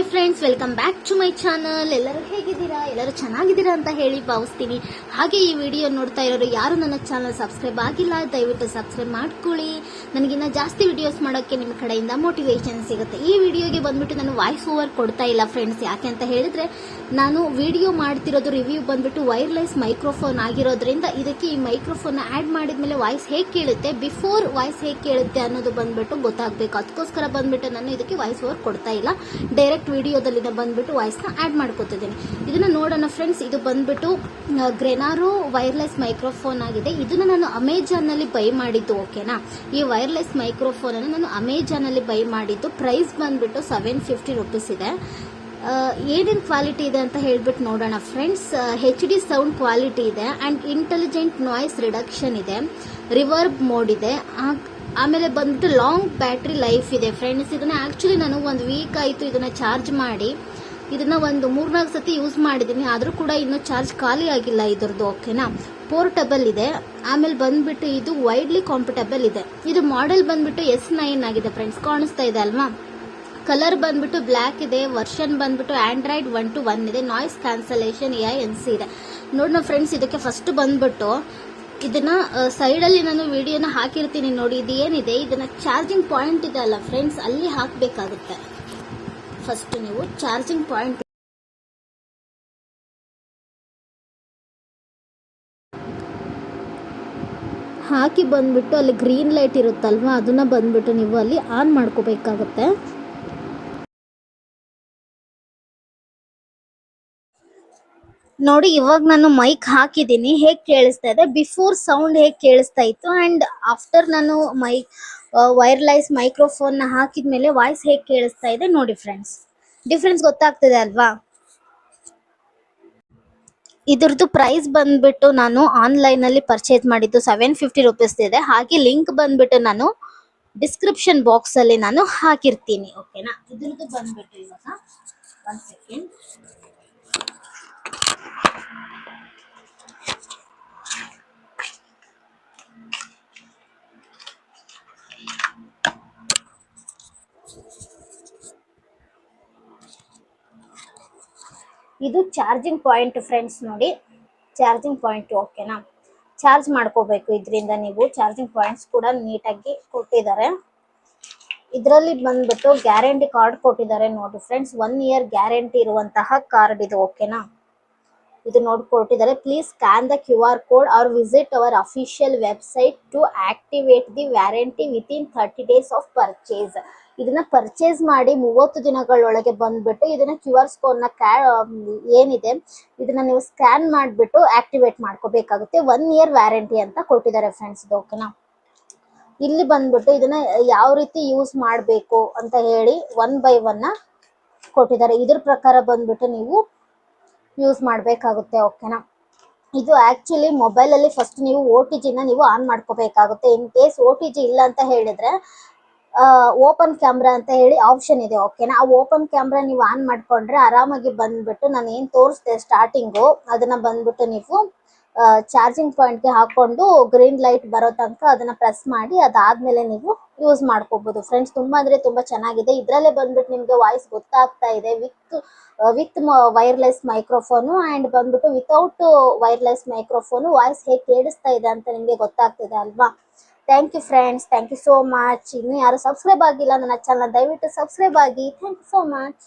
Hi friends welcome back to my channel ಎಲ್ಲರೂ ಹೇಗಿದ್ದೀರಾ? ಎಲ್ಲರೂ ಚೆನ್ನಾಗಿದ್ದೀರಾ ಅಂತ ಹೇಳಿ ಭಾವಿಸ್ತೀನಿ. ಹಾಗೆ ಈ ವಿಡಿಯೋ ನೋಡ್ತಾ ಇರೋರು ಯಾರು ನನ್ನ ಚಾನಲ್ ಸಬ್ಸ್ಕ್ರೈಬ್ ಆಗಿಲ್ಲ, ದಯವಿಟ್ಟು ಸಬ್ಸ್ಕ್ರೈಬ್ ಮಾಡ್ಕೊಳ್ಳಿ. ನನಗಿನ್ನ ಜಾಸ್ತಿ ವಿಡಿಯೋಸ್ ಮಾಡೋಕ್ಕೆ ನಿಮ್ಮ ಕಡೆಯಿಂದ ಮೋಟಿವೇಶನ್ ಸಿಗುತ್ತೆ. ಈ ವಿಡಿಯೋಗೆ ಬಂದ್ಬಿಟ್ಟು ನಾನು ವಾಯ್ಸ್ ಓವರ್ ಕೊಡ್ತಾ ಇಲ್ಲ ಫ್ರೆಂಡ್ಸ್ ಯಾಕೆ ಅಂತ ಹೇಳಿದ್ರೆ, ನಾನು ವಿಡಿಯೋ ಮಾಡ್ತಿರೋದು ರಿವ್ಯೂ ಬಂದ್ಬಿಟ್ಟು ವೈರ್ಲೆಸ್ ಮೈಕ್ರೋಫೋನ್ ಆಗಿರೋದ್ರಿಂದ ಇದಕ್ಕೆ ಈ ಮೈಕ್ರೋಫೋನ್ ಆ್ಯಡ್ ಮಾಡಿದ್ಮೇಲೆ ವಾಯ್ಸ್ ಹೇಗೆ ಕೇಳುತ್ತೆ? ಬಿಫೋರ್ ವಾಯ್ಸ್ ಹೇಗೆ ಕೇಳುತ್ತೆ ಅನ್ನೋದು ಬಂದ್ಬಿಟ್ಟು ಗೊತ್ತಾಗಬೇಕು. ಅದಕ್ಕೋಸ್ಕರ ಬಂದ್ಬಿಟ್ಟು ನಾನು ಇದಕ್ಕೆ ವಾಯ್ಸ್ ಓವರ್ ಕೊಡ್ತಾ ಇಲ್ಲ. ಡೈರೆಕ್ಟ್ ವಿಡಿಯೋದಲ್ಲಿ ಬಂದ್ಬಿಟ್ಟು ವಾಯ್ಸ್ನ ಆ್ಯಡ್ ಮಾಡ್ಕೋತಿದ್ದೀನಿ. ಇದನ್ನ ನೋಡೋಣ ಫ್ರೆಂಡ್ಸ್, ಇದು ಬಂದ್ಬಿಟ್ಟು ಗ್ರೆನಾರೋ ವೈರ್ಲೆಸ್ ಮೈಕ್ರೋಫೋನ್ ಆಗಿದೆ. ಇದನ್ನ ನಾನು ಅಮೆಜಾನ್ನಲ್ಲಿ ಬೈ ಮಾಡಿದ್ದು, ಓಕೆನಾ? ಈ ವೈರ್ಲೆಸ್ ಮೈಕ್ರೋಫೋನ್ ಅನ್ನು ನಾನು ಅಮೆಜಾನ್ನಲ್ಲಿ ಬೈ ಮಾಡಿದ್ದು, ಪ್ರೈಸ್ ಬಂದ್ಬಿಟ್ಟು ಸೆವೆನ್ ಫಿಫ್ಟಿ ರುಪೀಸ್ ಇದೆ. ಏನೇನು ಕ್ವಾಲಿಟಿ ಇದೆ ಅಂತ ಹೇಳ್ಬಿಟ್ಟು ನೋಡೋಣ friends. H D sound quality ಇದೆ ಆ್ಯಂಡ್ ಇಂಟೆಲಿಜೆಂಟ್ ನಾಯ್ಸ್ ರಿಡಕ್ಷನ್ ಇದೆ, ರಿವರ್ಬ್ ಮೋಡ್ ಇದೆ ಆಮೇಲೆ ಬಂದ್ಬಿಟ್ಟು ಲಾಂಗ್ ಬ್ಯಾಟ್ರಿ ಲೈಫ್ ಇದೆ. ಫ್ರೆಂಡ್ಸ್ ಇದನ್ನ ಆ್ಯಕ್ಚುಲಿ ನಾನು ಒಂದು ವೀಕ್ ಆಯಿತು ಇದನ್ನ ಚಾರ್ಜ್ ಮಾಡಿ. ಇದನ್ನ ಒಂದು ಮೂರ್ನಾಲ್ಕು ಸತಿ ಯೂಸ್ ಮಾಡಿದ್ದೀನಿ ಆದರೂ ಕೂಡ ಇನ್ನೂ ಚಾರ್ಜ್ ಖಾಲಿ ಆಗಿಲ್ಲ ಇದ್ರದ್ದು ಓಕೆನಾ ಪೋರ್ಟಬಲ್ ಇದೆ. ಆಮೇಲೆ ಬಂದ್ಬಿಟ್ಟು ಇದು ವೈಡ್ಲಿ ಕಾಂಪಟಬಲ್ ಇದೆ. ಇದು ಮಾಡೆಲ್ ಬಂದ್ಬಿಟ್ಟು ಎಸ್ ನೈನ್ ಆಗಿದೆ ಫ್ರೆಂಡ್ಸ್ ಕಾಣಿಸ್ತಾ ಇದೆ ಅಲ್ವಾ? ಕಲರ್ ಬಂದ್ಬಿಟ್ಟು ಬ್ಲ್ಯಾಕ್ ಇದೆ. ವರ್ಷನ್ ಬಂದ್ಬಿಟ್ಟು ಆಂಡ್ರಾಯ್ಡ್ ಒನ್ ಟು ಒನ್ ಇದೆ. Noise cancellation A N C ಇದೆ. ನೋಡಿ ನಾವು ಫ್ರೆಂಡ್ಸ್ ಇದಕ್ಕೆ ಫಸ್ಟ್ ಬಂದ್ಬಿಟ್ಟು ಇದನ್ನ ಸೈಡ್ ಅಲ್ಲಿ ನಾನು ವಿಡಿಯೋನ ಹಾಕಿರ್ತೀನಿ ನೋಡಿ ಇದು ಏನಿದೆ ಇದನ್ನ ಚಾರ್ಜಿಂಗ್ ಪಾಯಿಂಟ್ ಇದೆ ಅಲ್ಲ ಫ್ರೆಂಡ್ಸ್ ಅಲ್ಲಿ ಹಾಕಬೇಕಾಗುತ್ತೆ. ಫಸ್ಟ್ ನೀವು ಚಾರ್ಜಿಂಗ್ ಪಾಯಿಂಟ್ ಹಾಕಿ ಬಂದ್ಬಿಟ್ಟು ಅಲ್ಲಿ ಗ್ರೀನ್ ಲೈಟ್ ಇರುತ್ತಲ್ವಾ, ಅದನ್ನ ಬಂದ್ಬಿಟ್ಟು ನೀವು ಅಲ್ಲಿ ಆನ್ ಮಾಡ್ಕೋಬೇಕಾಗುತ್ತೆ. ನೋಡಿ, ಇವಾಗ ನಾನು ಮೈಕ್ ಹಾಕಿದ್ದೀನಿ. ಹೇಗೆ ಕೇಳಿಸ್ತಾ ಇದೆ? ಬಿಫೋರ್ ಸೌಂಡ್ ಹೇಗೆ ಕೇಳಿಸ್ತಾ ಇತ್ತು? ಅಂಡ್ ಆಫ್ಟರ್ ನಾನು ಮೈಕ್ ವೈರ್ಲೆಸ್ ಮೈಕ್ರೋಫೋನ್ನ ನ ಹಾಕಿದ್ಮೇಲೆ ವಾಯ್ಸ್ ಹೇಗೆ ಕೇಳಿಸ್ತಾ ಇದೆ ನೋಡಿ ಫ್ರೆಂಡ್ಸ್ ಡಿಫ್ರೆನ್ಸ್ ಗೊತ್ತಾಗ್ತಿದೆ ಅಲ್ವಾ? ಇದ್ರದ್ದು ಪ್ರೈಸ್ ಬಂದ್ಬಿಟ್ಟು ನಾನು ಆನ್ಲೈನ್ ಅಲ್ಲಿ ಪರ್ಚೇಸ್ ಮಾಡಿದ್ದು ಸೆವೆನ್ ಫಿಫ್ಟಿ ರುಪೀಸ್ ಇದೆ. ಹಾಗೆ ಲಿಂಕ್ ಬಂದ್ಬಿಟ್ಟು ನಾನು ಡಿಸ್ಕ್ರಿಪ್ಷನ್ ಬಾಕ್ಸ್ ಅಲ್ಲಿ ನಾನು ಹಾಕಿರ್ತೀನಿ ಓಕೆನಾ ಇದ್ರದ್ದು ಬಂದ್ಬಿಟ್ಟು ಇವಾಗ ಒನ್ ಸೆಕೆಂಡ್ ಇದು ಚಾರ್ಜಿಂಗ್ ಪಾಯಿಂಟ್ ಫ್ರೆಂಡ್ಸ್ ನೋಡಿ. ಚಾರ್ಜಿಂಗ್ ಪಾಯಿಂಟ್ ಓಕೆನಾ ಚಾರ್ಜ್ ಮಾಡ್ಕೋಬೇಕು ಇದರಿಂದ ನೀವು. ಚಾರ್ಜಿಂಗ್ ಪಾಯಿಂಟ್ಸ್ ಕೂಡ ನೀಟಾಗಿ ಕೊಟ್ಟಿದ್ದಾರೆ. ಇದರಲ್ಲಿ ಬಂದ್ಬಿಟ್ಟು ಗ್ಯಾರಂಟಿ ಕಾರ್ಡ್ ಕೊಟ್ಟಿದ್ದಾರೆ ನೋಡಿ ಫ್ರೆಂಡ್ಸ್. ಒನ್ ಇಯರ್ ಗ್ಯಾರಂಟಿ ಇರುವಂತಹ ಕಾರ್ಡ್ ಇದು ಓಕೆನಾ. ಇದು ನೋಡಿ ಕೊಟ್ಟಿದ್ದಾರೆ. Please scan the Q R code or visit our official website to activate the warranty within thirty days of purchase ಇದನ್ನ ಪರ್ಚೇಸ್ ಮಾಡಿ ಮೂವತ್ತು ದಿನಗಳೊಳಗೆ ಬಂದ್ಬಿಟ್ಟು ಇದನ್ನ ಕ್ಯೂ ಆರ್ ಸ್ಕೋರ್ ಕ್ಯಾ ಏನಿದೆ, ಇದನ್ನ ನೀವು ಸ್ಕ್ಯಾನ್ ಮಾಡಿಬಿಟ್ಟು ಆಕ್ಟಿವೇಟ್ ಮಾಡ್ಕೋಬೇಕಾಗುತ್ತೆ. ಒನ್ ಇಯರ್ ವ್ಯಾರಂಟಿ ಅಂತ ಕೊಟ್ಟಿದ್ದಾರೆ ಫ್ರೆಂಡ್ಸ್ ಇದು ಓಕೆನಾ ಇಲ್ಲಿ ಬಂದ್ಬಿಟ್ಟು ಇದನ್ನ ಯಾವ ರೀತಿ ಯೂಸ್ ಮಾಡಬೇಕು ಅಂತ ಹೇಳಿ ಒನ್ ಬೈ ಒನ್ ಕೊಟ್ಟಿದ್ದಾರೆ. ಇದ್ರ ಪ್ರಕಾರ ಬಂದ್ಬಿಟ್ಟು ನೀವು ಯೂಸ್ ಮಾಡಬೇಕಾಗುತ್ತೆ ಓಕೆನಾ ಇದು ಆಕ್ಚುಲಿ ಮೊಬೈಲ್ ಅಲ್ಲಿ ಫಸ್ಟ್ ನೀವು ಓ ಟಿ ಜಿನ ನೀವು ಆನ್ ಮಾಡ್ಕೋಬೇಕಾಗುತ್ತೆ. In case O T G ಇಲ್ಲ ಅಂತ ಹೇಳಿದ್ರೆ ಓಪನ್ ಕ್ಯಾಮ್ರಾ ಅಂತ ಹೇಳಿ ಆಪ್ಷನ್ ಇದೆ ಓಕೆನಾ ಆ ಓಪನ್ ಕ್ಯಾಮ್ರಾ ನೀವು ಆನ್ ಮಾಡ್ಕೊಂಡ್ರೆ ಆರಾಮಾಗಿ ಬಂದ್ಬಿಟ್ಟು ನಾನು ಏನ್ ತೋರಿಸ್ದೆ ಸ್ಟಾರ್ಟಿಂಗು ಅದನ್ನ ಬಂದ್ಬಿಟ್ಟು ನೀವು ಚಾರ್ಜಿಂಗ್ ಪಾಯಿಂಟ್ಗೆ ಹಾಕೊಂಡು ಗ್ರೀನ್ ಲೈಟ್ ಬರೋ ತನಕ ಅದನ್ನ ಪ್ರೆಸ್ ಮಾಡಿ ಅದಾದ್ಮೇಲೆ ನೀವು ಯೂಸ್ ಮಾಡ್ಕೋಬಹುದು ಫ್ರೆಂಡ್ಸ್, ತುಂಬಾ ಅಂದ್ರೆ ತುಂಬಾ ಚೆನ್ನಾಗಿದೆ. ಇದ್ರಲ್ಲೇ ಬಂದ್ಬಿಟ್ಟು ನಿಮ್ಗೆ ವಾಯ್ಸ್ ಗೊತ್ತಾಗ್ತಾ ಇದೆ with with wireless microphone and ಬಂದ್ಬಿಟ್ಟು ವಿತೌಟ್ ವೈರ್ಲೆಸ್ ಮೈಕ್ರೋಫೋನು ವಾಯ್ಸ್ ಹೇಗೆ ಕೇಳಿಸ್ತಾ ಇದೆ ಅಂತ ನಿಮಗೆ ಗೊತ್ತಾಗ್ತಿದೆ ಅಲ್ವಾ? Thank you friends, thank you so much. ಇನ್ನು ಯಾರು ಸಬ್ಸ್ಕ್ರೈಬ್ ಆಗಿಲ್ಲ ನನ್ನ ಚಾನಲ್ ದಯವಿಟ್ಟು ಸಬ್ಸ್ಕ್ರೈಬ್ ಆಗಿ. Thank you so much.